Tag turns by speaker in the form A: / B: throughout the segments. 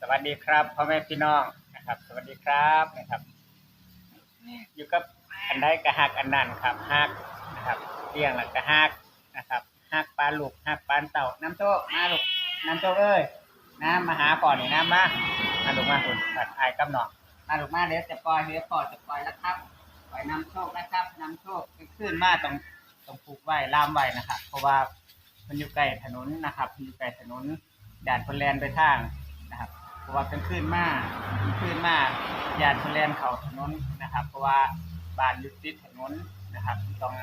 A: สวัสดีครับพ่อแม่พี่น้องนะครับ สวัสดีครับนะครับ อยู่กับอันใดกระหักอันนั้นครับหักนะครับเลี้ยงแล้วก็หักนะครับหักปลาลูกหักปลาเต่าน้ำโชคมาลูกน้ำโชคเอ้ยน้ำมาหาก่อนนี่น้ำมามาลูกมาคุณผัดไอ้กับน้องมาลูกมาเดี๋ยวจะปล่อยเดี๋ยวปล่อยจะปล่อยแล้วครับปล่อยน้ำโชคนะครับน้ำโชคขึ้นมาตรงตรงผูกไว้ล่ามไว้นะครับเพราะว่ามันอยู่ใกล้ถนนนะครับมันอยู่ใกล้ถนนด่านพลแลนไปทางนะครับ ราะว่าเป็นคลื่นมากเป็นคลื่นมากยานพลแลนเข่าถนนนะครับ เพราะว่าบ้านอยู่ติดถนนนะครับต้อง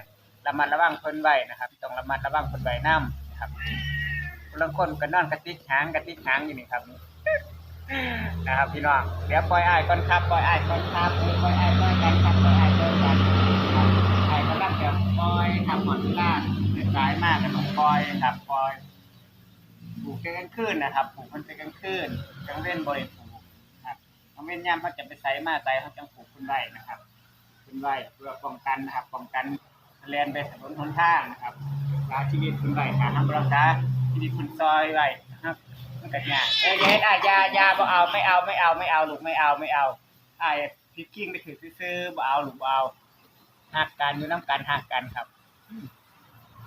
A: ระมัดระวังเพิ่นไว้นะครับต้องระมัดระวังเพิ่นไว้น้ำนะครับบางคนก็นอนกระติกหางกระติกหางอยู่นี่ครับนะครับพี่น้องเดี๋ยวปล่อยไอ้ก่อนครับปล่อยไอ้ก่อนครับปล่อยไอ้ายก่อนกันครับปล่อยไอ้ก่อนกันครับอ้ายกำลังจะปล่อยทำหมดเวลางสายมากกันปล่อยครับปล่อย ปลูกกลางคืนนะครับปลูกมันเป็นกลางคืนกลางเว้นบริปลูกครับกลางเว้นย่ำเขาจะไปใส่มาใส่เขาจังปลูกขึ้นไว้นะครับขึ้นไว้เพื่อป้องกันนะครับป้องกันแลนไปถนนหนทางนะครับรักษาชีวิตขึ้นไว้การทำรักษาชีวิตคุณซอยไว้นะครับมันก็ยากเอ้ยเฮ็ดอะยายาบ่เอาไม่เอาไม่เอาไม่เอาลูกไม่เอาไม่เอาไอ้พิกกิ้งไปถือซื้อบ่เอาลูกบ่เอาหักกันอยู่น้ำกันหักกันครับ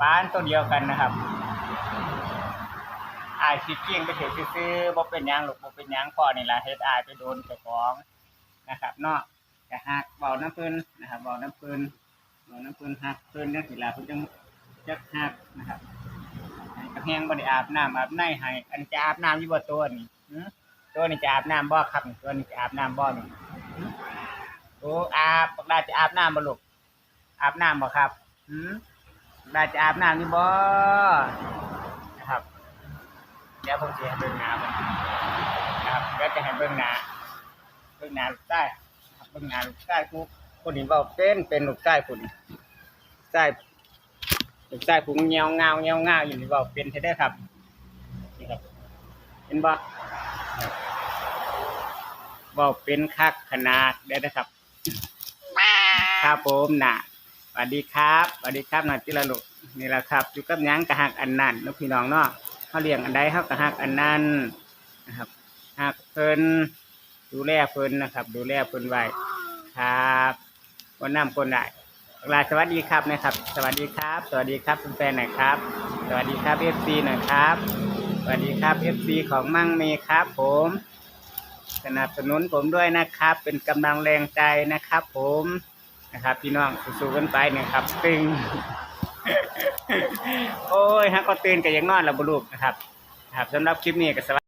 A: บ้านตัวเดียวกันนะครับ อายสิเกียงไปเถอซื้อบ่เป็นหยังหรอกบ่เป็นหยังพ่อนี่ล่ะเฮ็ดอายไปโดนเจ้าของนะครับเนาะก็ฮักเว้าน้ำเพิ่นนะครับเว้าน้ำเพิ่นเว้าน้ำเพิ่นฮักเพิ่นจังซี่ล่ะเพิ่นจังจักฮักนะครับให้กระแฮงบ่ได้อาบน้ำอาบในให้อันจะอาบน้ำอยู่บ่ตัวนี่หึตัวนี้จะอาบน้ำบ่ครับตัวนี้จะอาบน้ำบ่นี่หึโอ้อาบบักดาจะอาบน้ำบ่ลูกอาบน้ำบ่ครับหึบักดาจะอาบน้ำอยู่บ่ ดี๋ยวผมจะให้เบิ่งหน้ามันนะครับเดี๋ยวจะให้เบิ่งหนาเบิ่งหนาลูกชายครับเบิ่งหนาลูกชายกูคนนี้เว้าเป็นเป็นลูกชายคนนี้ลูกชายลูกชายผมเงียวเงาเงียวเงาอยู่นี่เว้าเป็นใช่ได้ครับนี่ครับเห็นบ่เว้าเป็นคักขนาดได้นะครับครับผมน่ะสวัสดีครับสวัสดีครับนาจิรลุนี่แหละครับอยู่กับยังกะหักอันนันนาะพี่น้องเนาะ เขาเลี้ยงอันใดเขากะหักอันนั้นนะครับหักเพิ่นดูแลเพิ่นนะครับ ดูแลเพิ่นไว้ครับคนนำคนได้ลาสวัสดีครับนะครับ สวัสดีครับ สวัสดีครับแฟนๆหน่อยครับ สวัสดีครับเอฟซีหน่อยครับ สวัสดีครับเอฟซีของมั่งมีครับ ผม สนับสนุนผมด้วยนะครับ เป็นกำลังแรงใจนะครับ ผมนะครับ พี่น้องสู้ๆกันไปนะครับตึง โอ้ยฮะก็ตื่นกันยังนอนแล้วบุลูกนะครับ ครับสำหรับคลิปนี้ก็สวัสดี